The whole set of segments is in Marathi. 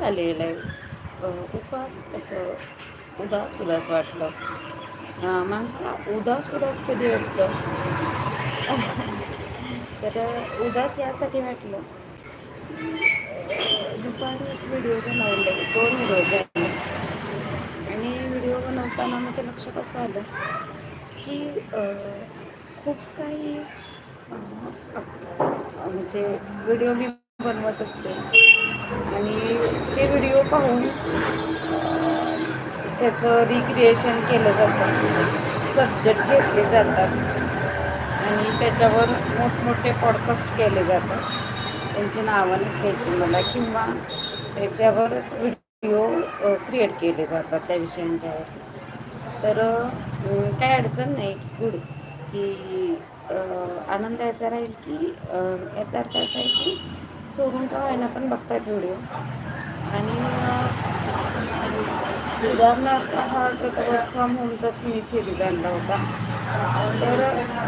उगाच आलेलं आहे उपास असं उदास उदास वाटलं. माणसाला उदास उदास कधी वाटतं? तर उदास यासाठी वाटलं. दुपारी एक व्हिडिओ बनवले. दोन व्हिडिओ झाले. आणि व्हिडिओ बनवताना माझ्या लक्षात असं आलं की खूप काही म्हणजे व्हिडिओ मी बनवत असते. आणि ते व्हिडिओ पाहून त्याचं रिक्रिएशन केलं जातं. सब्जेक्ट घेतले जातात. आणि त्याच्यावर मोठमोठे पॉडकास्ट केले जातात. त्यांची नावं घ्यायची मला किंवा त्याच्यावरच व्हिडिओ क्रिएट केले जातात त्या विषयांच्यावर तर काय अडचण नाही. इट्स गुड की आनंद याचा राहील की याचा अर्थ असा आहे की चोरून का व्हायना पण बघतात व्हिडिओ. आणि उदाहरणार्थ हा वर्क फ्रॉम होमचाच मी सिरीज आणला होता. तर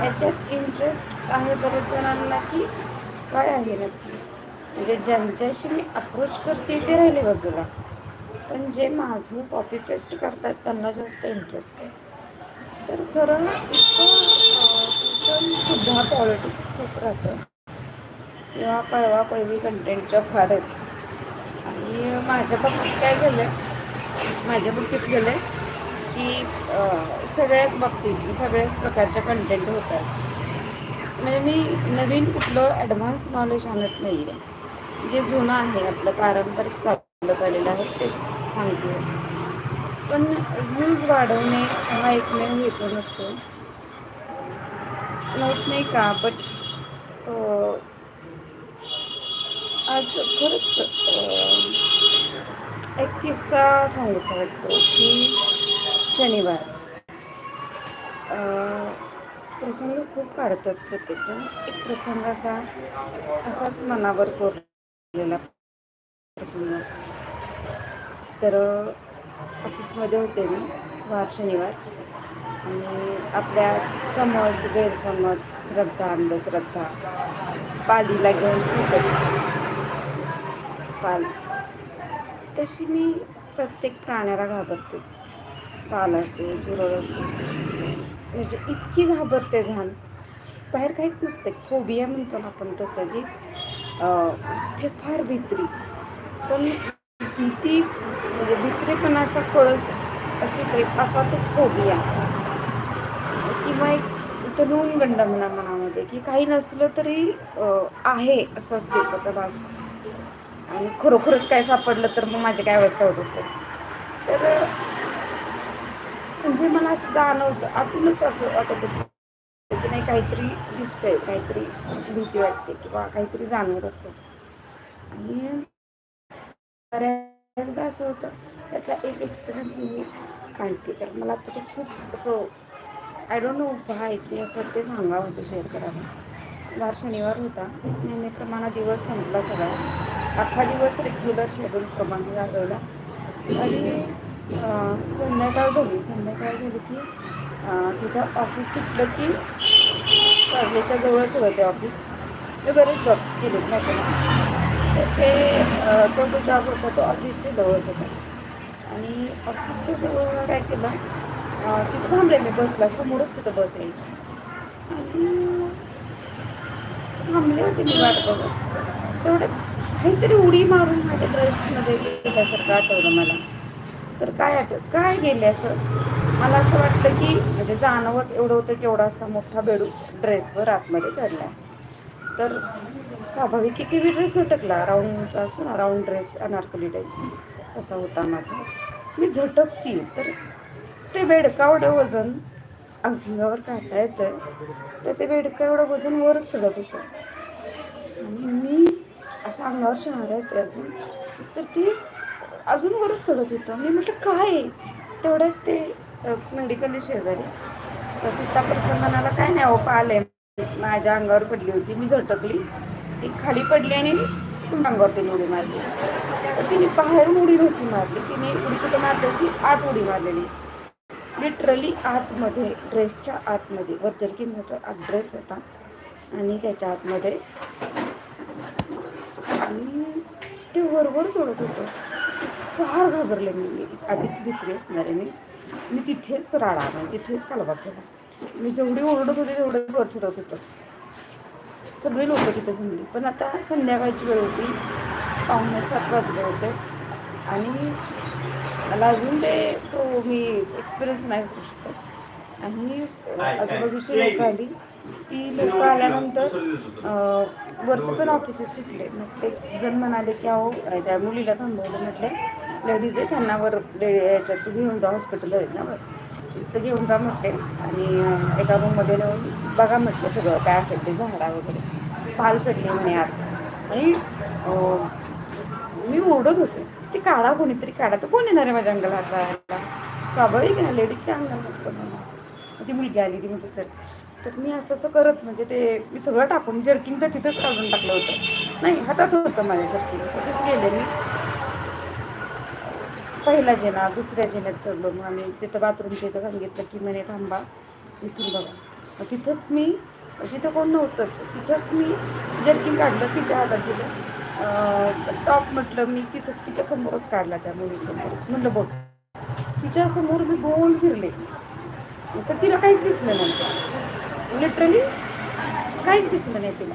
याच्यात इंटरेस्ट आहे बरेच जणांना की काय आहे नक्की? म्हणजे ज्यांच्याशी मी अप्रोच करते ते राहिले बाजूला. पण जे माझं कॉपी पेस्ट करतात त्यांना जास्त इंटरेस्ट आहे. तर खरं इतकं सुद्धा पॉलिटिक्स खूप राहतं. किंवा पळवा पळवी कंटेंटच्या फार आहेत आणि माझ्या बाबतीत काय झालं माझ्या बाबतीत झालं की सगळ्याच बाबतीत सगळ्याच प्रकारच्या कंटेंट होतात. म्हणजे मी नवीन कुठलं ॲडव्हान्स नॉलेज आणत नाही आहे जे जुनं आहे आपलं पारंपरिक चालत आलेलं आहे तेच सांगते. पण व्ह्यूज वाढवणे हा एकमेव हेतू नसतो. माहीत नाही का बट आज खरंच एक किस्सा सांगायचा वाटतो की शनिवार. प्रसंग खूप काढतात प्रत्येकजण. एक प्रसंग असा असाच मनावर कोरलेला प्रसंग. तर ऑफिसमध्ये होते मी वार शनिवार. आणि आपल्या समज गैरसमज श्रद्धा अंधश्रद्धा पालीला घेऊन पाल. तशी मी प्रत्येक प्राण्याला घाबरतेच. पाल असो झुरळ असो. म्हणजे इतकी घाबरते घाण. बाहेर काहीच नसते. फोबिया म्हणतो ना आपण तसं की ते फार भित्री. पण भीती म्हणजे भित्रीपणाचा कळस अशी काही असा तो फोबिया. किंवा एक तनुन गंड म्हणा मनामध्ये की काही नसलं तरी आहे असं असते त्याचा भास. आणि खरोखरच काय सापडलं तर मग माझी काय अवस्था होत असेल? तर म्हणजे मला असं जाणवतं आतूनच असं वाटत असतं की नाही काहीतरी दिसतंय काहीतरी भीती वाटते किंवा काहीतरी जाणवत असतं. आणि बऱ्याचदा असं होतं त्यातला एक एक्सपिरियन्स मी काढते. तर मला आता ते खूप असं आय डोंट नो आहे की असं ते सांगावं होतं शेअर करावं वार शनिवार होता. नेहमीप्रमाणे दिवस संपला सगळा. अख्खा दिवस रेग्युलर शेड्यूलप्रमाणे घालवला आणि संध्याकाळ झाली. संध्याकाळ झाली की तिथं ऑफिस सुटलं की कॉलेजच्या जवळच होतं ते ऑफिस ते बरेच जॉब केले नाही तर ते तो जो जॉब होता तो ऑफिसच्या जवळच होता. आणि ऑफिसच्या जवळ काय केलं तिथं थांबले मी बसला समोरच तिथं बस यायची. आणि थांबले होते मी वाट बघत. तेवढं काहीतरी उडी मारून माझ्या ड्रेसमध्ये गेल्यासारखं आठवलं मला. तर काय आठव काय गेले असं? मला असं वाटतं की म्हणजे जाणवत एवढं होतं की एवढा असा मोठा बेडू ड्रेसवर आतमध्ये चढला तर स्वाभाविक की मी ड्रेस झटकला. राऊंडचा असतो ना राऊंड ड्रेस अनारकली टाईप तसा होता माझा. मी झटकती तर ते बेडका एवढं वजन अंगावर काढता येतं तर ते बेडका एवढं वजन वरच चढत होतं. आणि मी असं अंगावर शहर येते अजून. तर ती अजून वरच चढत होतं. मी म्हटलं काय? तेवढ्यात ते मेडिकल शेजारी. तर तिचा प्रसंग म्हणाला काय नाही ओपा आलंय माझ्या अंगावर पडली होती मी झटकली. ती खाली पडली आणि पुन्हा अंगावर तिने उडी मारली. तर तिने बाहेरून उडी नव्हती मारली. तिने उडी कुठं मारली होती? आत उडी मारलेली. लिटरली आतमध्ये ड्रेसच्या आतमध्ये. वर मोठा आत ड्रेस होता. आणि त्याच्या आतमध्ये आणि ते वरवर सोडत होतं. फार घाबरले मी. मी आधीच भित्री असणार आहे मी. मी तिथेच राडा म्हणजे तिथेच कालवा केला. मी जेवढी ओरडत होते तेवढं वर चढत होतं. सगळी लोक तिथे जमली पण आता संध्याकाळची वेळ होती. पाहुणे सात वाजले होते. आणि मला अजून ते तो मी एक्सपिरियन्स नाही करू शकत. आणि आजूबाजूची लोक आली. ती लोक आल्यानंतर वरचे पण ऑफिसेस सुटले. मग ते जण म्हणाले की अहो त्या मुलीला थांबवलं. म्हटले लेडीज आहे त्यांना वर याच्यात तू घेऊन जा हॉस्पिटल आहे ना वर. तिथं घेऊन जा म्हटले. आणि एका रूममध्ये नेऊन बघा म्हटलं सगळं काय असेल ते झाडा वगैरे. पाल चढली म्हणे आत. आणि मी ओरडत होते. ती काढा कोणीतरी काढा. तर कोण येणार आहे माझ्या अंगाला हात लावायला? स्वाभाविक आहे ना लेडीजच्या अंगाला ती मुलगी आली ती म्हटली चल. तर मी असं असं करत म्हणजे ते मी सगळं टाकून जर्किंग तर तिथंच काढून टाकलं होतं. नाही हातात होतं माझ्या जर्किंग तसेच गेले मी. पहिला जेना दुसऱ्या जेण्यात चढलो मग आम्ही तिथं बाथरूम तिथं सांगितलं की म्हणे थांबा इथून बघा. मग तिथंच मी तिथं कोण नव्हतंच तिथंच मी जर्किंग काढलं तिच्या हातात दिलं टॉप म्हटलं मी तिथंच तिच्या समोरच काढला त्या मुलीसमोरच. म्हटलं बघ तिच्यासमोर मी गोल फिरले. तर तिला काहीच दिसलं नव्हतं लिटरली काहीच दिसलं नाही तिला.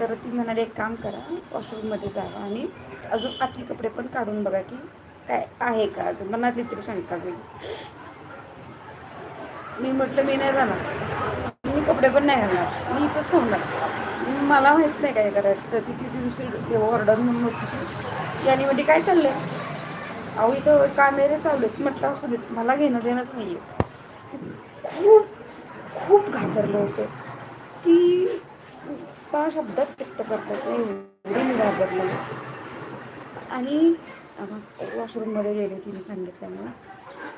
तर ती म्हणाली एक काम करा वॉशरूममध्ये जावा आणि अजून आतले कपडे पण काढून बघा की काय आहे का? अजून मनातली तरी शंका जाईल. मी म्हटलं मी नाही जाणार. मी कपडे पण नाही घालणार. मी इथंच थांबणार. मला माहीत नाही काय करायचं. तर ती दिवशी दुसरी ऑर्डर म्हणून होती. यानी म्हणजे काय चाललंय? अहो इथं कामेरे चालू आहेत. म्हटलं असू देत. मला घेणं देणंच नाही आहे खूप खूप घाबरले होते. ती पा शब्दात व्यक्त करतात नाही एवढी मी घाबरलं. आणि वॉशरूममध्ये गेले तिने सांगितल्यामुळं.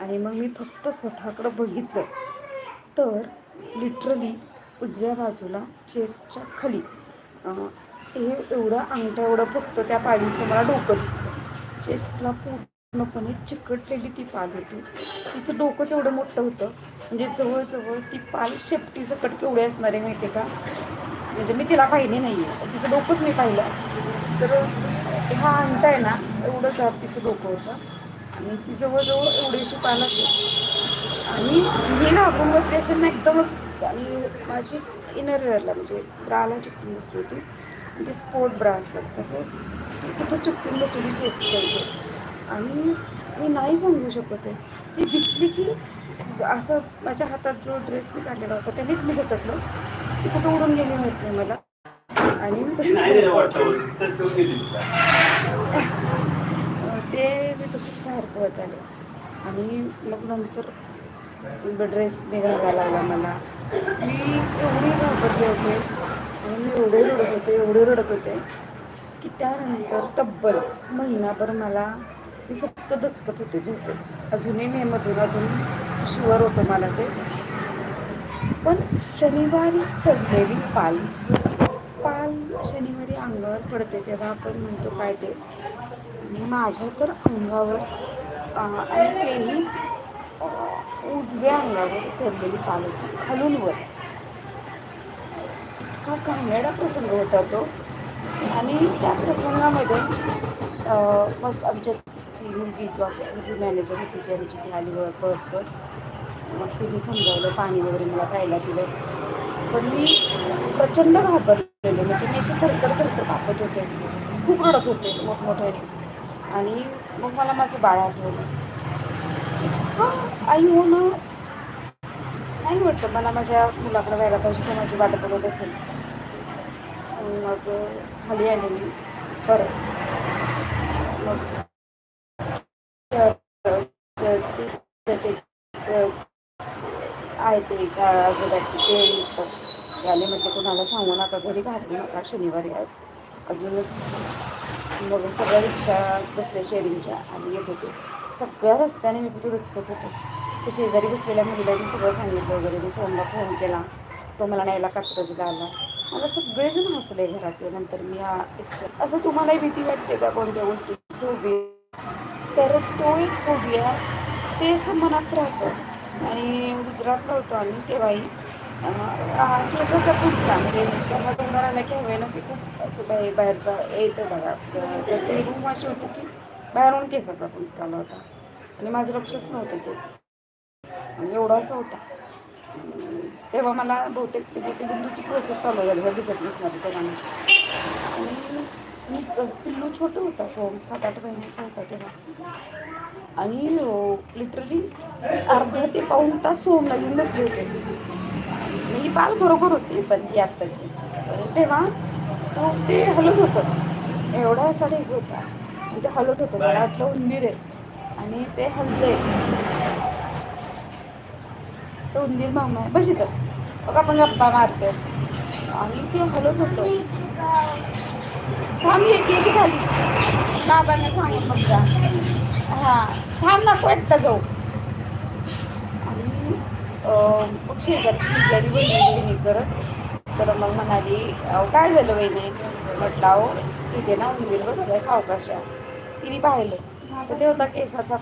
आणि मग मी फक्त स्वतःकडं बघितलं. तर लिटरली उजव्या बाजूला चेस्टच्या खाली हे एवढं अंगठ्या एवढं फक्त त्या पाळीचं मला डोकं दिसलं चेस्टला पूर्णपणे चिकटलेली ती पाल होती. तिचं डोकंच एवढं मोठं होतं म्हणजे जवळजवळ ती पाल शेपटी सकट केवढी असणार आहे माहिती आहे का? म्हणजे मी तिला पाहिली नाही आहे तिचं डोकंच मी पाहिलं. तर हा अंत आहे ना एवढं जात तिचं डोकं होतं. आणि ती जवळजवळ एवढीशी पाल असेल. आणि मी घाबरून बसले असेल ना एकदमच आणि माझी इनरवेअरला म्हणजे ब्राला चिकटून बसली होती. आणि ती स्पोर्ट ब्रा असतात. त्याचं तिथं चिकटून बसलेली चेस्ट पाहिजे आणि मी नाही सांगू शकत आहे. ती दिसली की असं माझ्या हातात जो ड्रेस मी काढलेला होता त्यानेच मी झटकलं. ती कुठं उडून गेली माहीत नाही मला. आणि मी ते. मी तशीच बाहेर पळत आले. आणि मग नंतर ड्रेस घालायला लागला मला. मी एवढी घाबरले होते. आणि मी एवढे रडत होते एवढे रडत होते की त्यानंतर तब्बल महिनाभर मला मी फक्त दचकत होते झोपे अजूनही मी मधून अजून शिवर होतं मला ते. पण शनिवारी चढलेली पाल पाल शनिवारी अंगावर पडते तेव्हा आपण म्हणतो काय ते? माझ्या तर अंगावर आणि तेही उजव्या अंगावर चढलेली पाल होती खालूनवर हा कानडा प्रसंग होता तो. आणि त्या प्रसंगामध्ये मग आमच्या ती मुलगी ऑफिसमधली मॅनेजर होती ती आमची ती आली परत पळत मग तिने समजावलं पाणी वगैरे मला प्यायला दिलं पण मी प्रचंड घाबरलेले म्हणजे मी अशी थरथर थरथर कापत होते. खूप रडत होते मोठमोठ्याने. आणि मग मला माझं बाळ आठवलं. आई आई ना. नाही वाटतं मला माझ्या मुलाकडे जायला पाहिजे तो माझी वाट बघत असेल. मग खाली आले मी. परत मग त्या- त्या- त्या- ते- ते- आहे ते ते आले म्हटलं कोणाला सांगू नका घरी घाबरू नका शनिवारी आज. अजूनच मग सगळ्या रिक्षा बसल्या शेअरिंगच्या आणि येत होते. सगळ्या रस्त्याने मी कुठे रचकत होते. ते शेजारी बसलेल्या मुलीला सगळं सांगितलं वगैरे. मी सोमला फोन केला. तो मला न्यायला कात्रजला आला. मला सगळेजण हसले घरातले. नंतर मी हा एक्सप्रेस असं तुम्हालाही भीती वाटते का कोणत्या गोष्टी फोबिया तर तो एक फोबिया ते असं मनात राहतं. आणि गुजरातला होतो आम्ही तेव्हाही. अं, केसाचा फुटला म्हणजे त्यांना डोंगर आला की हवे ना ते खूप असं बाहेर बाहेरचा येतं बघा. तर ते रूम अशी होती की बाहेरून केसाचा कुंचकाला होता. आणि माझं लक्षच नव्हतं ते. एवढा असं होता. तेव्हा मला बहुतेक ते मोतीबिंदूची प्रोसेस चालू झाली. हे दिसत नाही तेव्हा आणि मी पिल्लू छोटं होता सो सात आठ महिन्याचा होता तेव्हा. आणि लिटरली अर्धा ते पाऊण तास सोमला घेऊन बसले होते. ही बाल बरोबर होती पण ती आत्ताची. तेव्हा तो ते हलत होतं. एवढा असा ढेग होता. ते हलत होतं मला वाटलं उंदीर आहे. आणि ते हलते तो उंदीर मामा आहे बस इथं. बघ आपण गप्पा मारतो आणि ते हलत होतं. थांब येते की खाली. बाबांना सांगून मग जा. हां थांब नको एकटा जाऊ. आणि मग शेजारची म्हटल्याने वहिनी मी करत तर मग म्हणाली काय झालं वहिनी? म्हटलं अहो तिथे ना उंदीर बसल्या सावकाशा तिने पाहिलं. तर ते होता केसाचा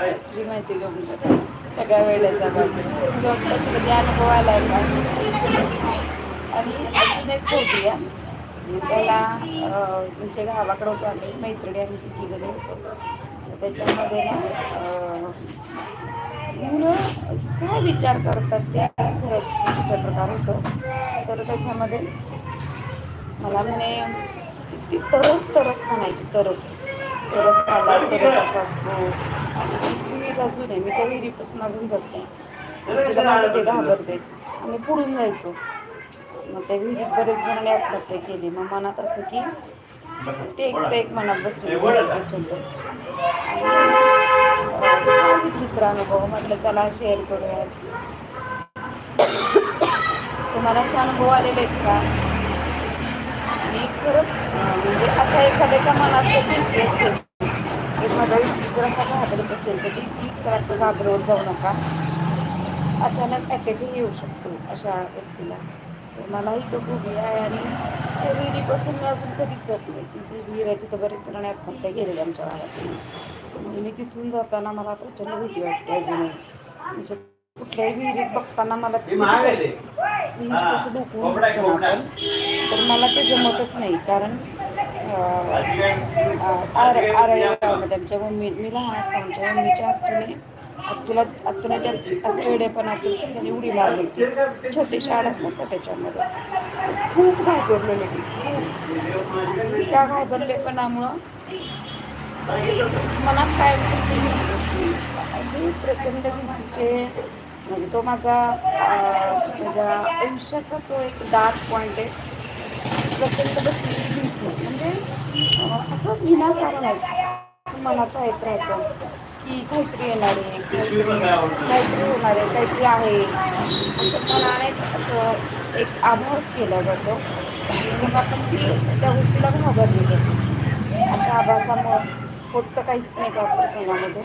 असली माझी गमत सगळ्या वेळेचा बाबा कधी अनुभव आलाय का? आणि अजून एक होती त्याला म्हणजे गावाकडं होतो आम्ही मैत्रिणी आम्ही किती गेले होतो. त्याच्यामध्ये ना मुलं काय विचार करतात ते खरंच म्हणजे चित्रप्रकार होतो. तर त्याच्यामध्ये मला म्हणे इतकी तरस तरस म्हणायची तरस. तरस आला तरस असा असतो. मी अजून आहे मी त्या विहिरीपासून अजून जात नाही. घाबरते. आम्ही पुढून जायचो. मग ते विहिरीत बरेच जणांनी आत्महत्या केली. मग मनात असं की ते एक ते एक मनात बसले प्रचंड विचित्र अनुभव म्हटलं चला शेअर करूया तुम्हाला असे अनुभव आलेले आहेत का? आणि खरंच म्हणजे असा एखाद्याच्या मनात भीती असेल एखादा जर असा घाबरत असेल तर ती प्लीज तर असं घाबरवत जाऊ नका. अचानक अटॅकही येऊ शकतो अशा व्यक्तीला. तर मलाही तो खूप आहे आणि त्या विहिरीपासून मी अजून कधीच जात नाही तिची विहीर आहे तिथं बरेच जणांनी आत्महत्या केलेली आमच्या गावात म्हणून मी तिथून जाताना मला प्रचंड भीती वाटते अजूनही म्हणजे कुठल्याही विहिरीत बघताना मला विहिरीत कसं डोकून आपण तर मला ते जमतच नाही कारण आरळीगावमध्ये आमच्या मम्मी मी लहान असताना आमच्या मम्मीच्या हातूने तुला तुला त्यात असं वेडेपणातून त्यांनी उडी मारली होती छोटी शाळ असतात का त्याच्यामध्ये. खूप घाबरलेले ती. त्या घाबरलेपणामुळं मनात काय अशी प्रचंड भीतीचे म्हणजे तो माझा माझ्या आयुष्याचा तो एक डार्क पॉईंट आहे. प्रचंड भीती म्हणजे असं विनाकारण असं मनात येत राहतं की काहीतरी येणार आहे काहीतरी होणार आहे काहीतरी आहे. असं मनानेच असं एक आभास केला जातो. मग आपण ती त्या गोष्टीला घाबरलेली अशा आभासामुळं होत तर काहीच नाही त्या प्रसंगामध्ये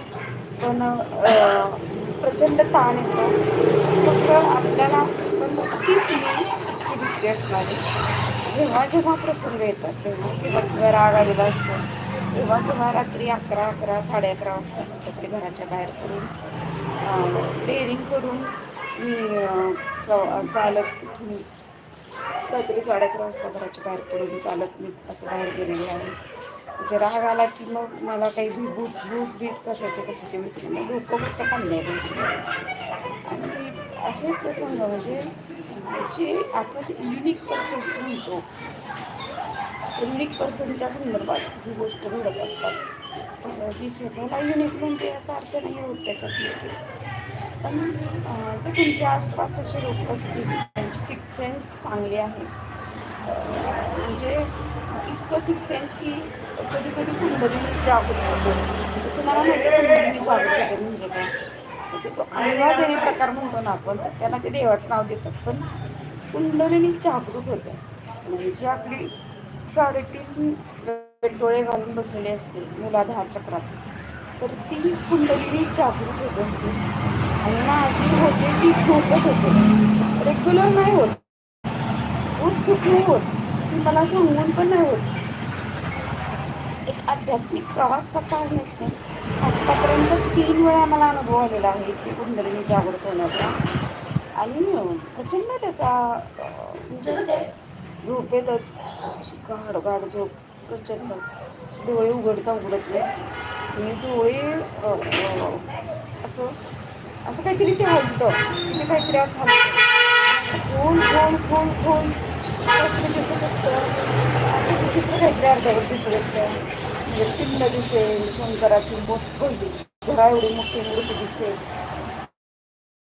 पण प्रचंड ताण येतो. फक्त आपल्याला पण नक्कीच मी इतकी भीती असणारी जेव्हा जेव्हा प्रसंग येतात तेव्हा किंवा राग आलेला असतो. तेव्हा तेव्हा रात्री अकरा अकरा साडे अकरा वाजता आपल्या घराच्या बाहेर करून डेअरिंग करून मी चालत तिथून रात्री साडे अकरा वाजता घराच्या बाहेर पडून चालत मी असं बाहेर गेलेली आहे. म्हणजे राग आला की मग मला काही भूत भूत बीत कशाचे कशाचे भीती मग डोकं फक्त काढणे आणि असे प्रसंग म्हणजे जे आपण युनिक पर्सन्स म्हणतो युनिक पर्सनच्या संदर्भात ही गोष्ट घडत असतात. ही स्वतःला युनिक म्हणते असा अर्थ नाही होत त्याच्यात नक्कीच. पण जर तुमच्या आसपास असे लोक असतील त्यांची सिक्स सेन्स चांगली आहे. म्हणजे इतकं सिक्स सेन्स की कधी कधी कुंडली जागृत होतो. तुम्हाला माहिती कुंडली जागृत होते म्हणजे काय? तो जो देणे प्रकार म्हणतो ना आपण त्याला ते देवाचं नाव देतात. पण कुंडलिनी जागृत होते. म्हणजे आपली साडेतीन डोळे घालून बसलेले असते मुलाधार चक्रात. तर ती कुंडलीनी जागृत होत असते. आणि माझी होते ती झोपत होते. रेग्युलर नाही होत. उत्सुक नाही होत. ती मला सांगून पण नाही होत. एक आध्यात्मिक प्रवास कसा आहे नाही आत्तापर्यंत तीन वेळा मला अनुभव आलेला आहे ती कुंडलीने जागृत होण्याचा. आणि प्रचंड त्याचा म्हणजे झोपेतच. अशी गाड गाड झोप प्रचंड. डोळे उघडता उघडत नाही. आणि डोळे असं असं काहीतरी ते हलतं. ते काहीतरी आत हलतं. खोल खोल खोल खोल. काहीतरी दिसत असतं. असं विचित्र काहीतरी अर्ध्यावर दिसत असतं. म्हणजे पिंड दिसेल शंकराची मोठी घरा एवढी मोठी मूर्ती दिसेल.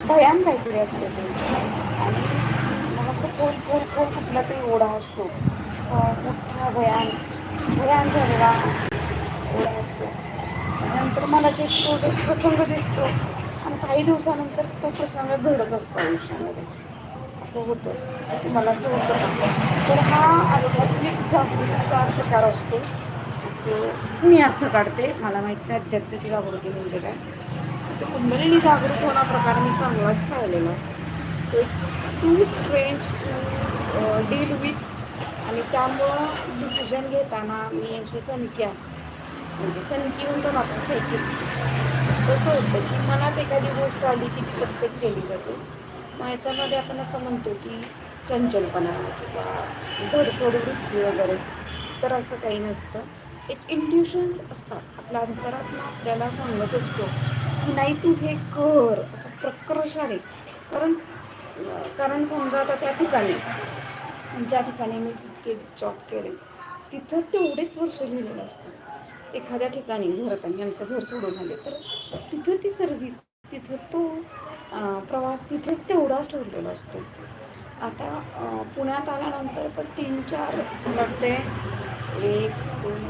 भयान काहीतरी असते ते. असं खोल खोल खोल कुठला तरी ओढा असतो. असा मोठा भयान भयान झालेला ओढा असतो. नंतर मला जे तो जो प्रसंग दिसतो आणि काही दिवसानंतर तो प्रसंग घडत असतो आयुष्यामध्ये. असं होतं. मला असं होतं का? तर हा आध्यात्मिक जागृतीचा प्रकार असतो. असं मी अर्थ काढते. मला माहीत नाही आध्यात्मिक जागृती म्हणजे काय. ते कुंडलिनी जागृत होणा प्रकार मी चांगलाच पाहिलेला. So it's too strange to deal with. आणि त्यामुळं डिसिजन घेताना मी अशी सनक्या म्हणजे सनकी म्हणतो ना आपण सायकिल कसं होतं की मनात एखादी गोष्ट आली की ती प्रत्येक केली जाते. मग याच्यामध्ये आपण असं म्हणतो की चंचलपणा किंवा धडसोड वृत्ती वगैरे. तर असं काही नसतं. एक इंट्युशन्स असतात. आपल्या अंतरात्मा आपल्याला सांगत असतो की नाही तू हे कर. असं प्रकर्षाने. कारण कारण समजा आता त्या ठिकाणी ज्या ठिकाणी मी के जॉब केले तिथं तेवढेच वर्ष लिहिलेलं असतं एखाद्या ठिकाणी घरात आमचं घर सोडून आले तर तिथं ती सर्व्हिस तिथं तो प्रवास तिथंच तेवढाच ठरलेला असतो. आता पुण्यात आल्यानंतर पण तीन चार वाटते एक दोन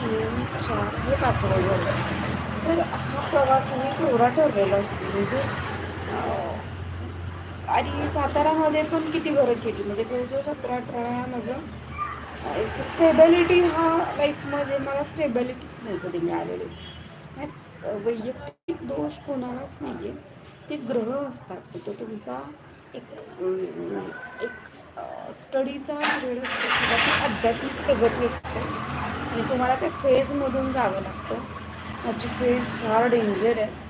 तीन चार हे पाचवं तर हा प्रवास मी तेवढा ठरलेला असतो. म्हणजे आणि सातारामध्ये पण किती घरं केली? म्हणजे जवळजवळ सतरा अठरा वेळा माझं एक स्टेबिलिटी हा लाईफमध्ये मला स्टेबिलिटीच नाही कधी मिळालेली. वैयक्तिक दोष कोणालाच नाही आहे ते ग्रह असतात. तो तुमचा एक एक स्टडीचा पिरियड असतो किंवा ती आध्यात्मिक प्रगती असते. आणि तुम्हाला त्या फेजमधून जावं लागतं. माझी फेज फार डेंजर आहे.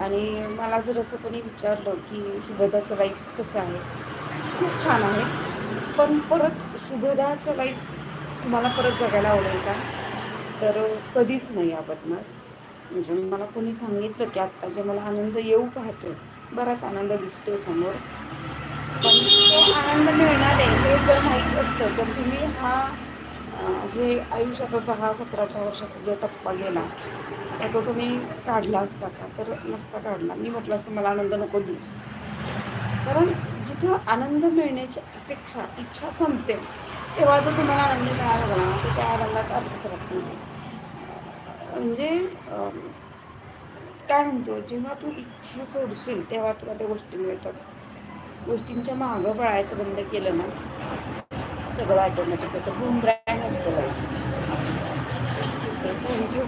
आणि मला जर असं कोणी विचारलं की शुभदाचं लाईफ कसं आहे? खूप छान आहे. पण परत शुभदाचं लाईफ तुम्हाला परत जगायला आवडेल का? तर कधीच नाही आवडणार. म्हणजे मला कोणी सांगितलं की आत्ता जे मला आनंद येऊ पाहतो बराच आनंद दिसतो समोर. पण तो आनंद मिळणार आहे हे जर माहीत असतं तर तुम्ही हा हे आयुष्याचा हा सतरा अठरा वर्षाचा जो टप्पा गेला तर तो तुम्ही काढला असता का? तर नसता काढला. मी म्हटलं असतं मला आनंद नको दिवस कारण जिथं आनंद मिळण्याची अपेक्षा इच्छा संपते तेव्हा जो तुम्हाला आनंद मिळाला ना तो त्या आनंदात अर्थच राहत नाही. म्हणजे काय म्हणतो जेव्हा तू इच्छा सोडशील तेव्हा तुला त्या गोष्टी मिळतात. गोष्टींच्या मागं पळायचं बंद केलं ना सगळं ऑटोमॅटिक होतं. बुमरँग असतं लाईफ ठीक आहे थँक्यू